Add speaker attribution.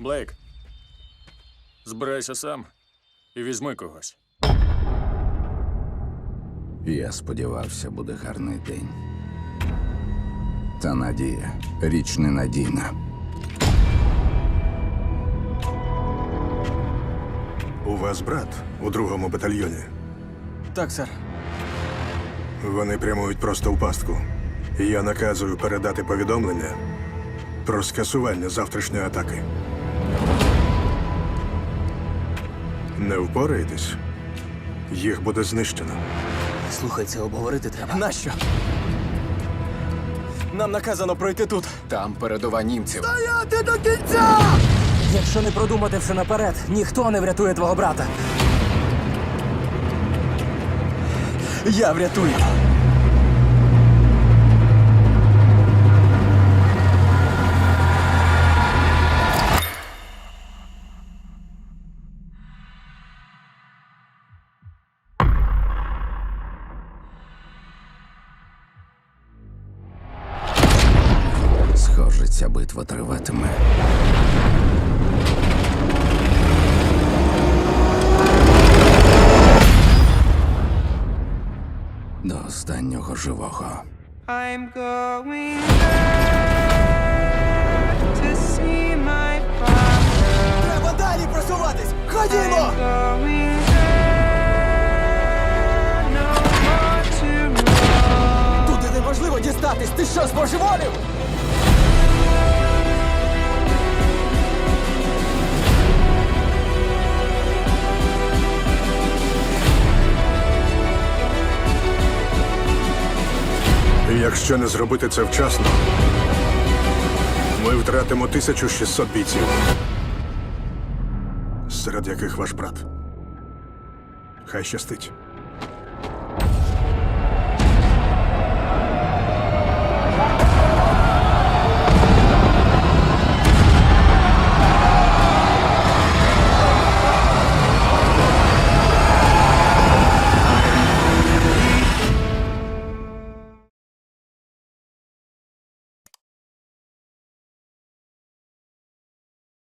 Speaker 1: Блейк. Збирайся сам і візьми когось.
Speaker 2: Я сподівався, буде гарний день. Та надія річ ненадійна.
Speaker 3: У вас брат у другому батальйоні.
Speaker 4: Так, сер.
Speaker 3: Вони прямують просто в пастку. Я наказую передати повідомлення про скасування завтрашньої атаки. Не впораєтесь? Їх буде знищено.
Speaker 5: Слухай, це обговорити треба.
Speaker 4: Нащо? Нам наказано пройти тут.
Speaker 2: Там передова німців. Стояти до кінця!
Speaker 5: Якщо не продумати все наперед, ніхто не врятує твого брата.
Speaker 4: Я врятую.
Speaker 2: Схоже, ця битва триватиме. До останнього живого.
Speaker 6: I'm going to see my father.
Speaker 4: Треба далі просуватись! Ходімо! Туди неможливо дістатись! Ти що, збожеволів?
Speaker 3: Якщо не зробити це вчасно, ми втратимо 1600 бійців, серед яких ваш брат. Хай щастить.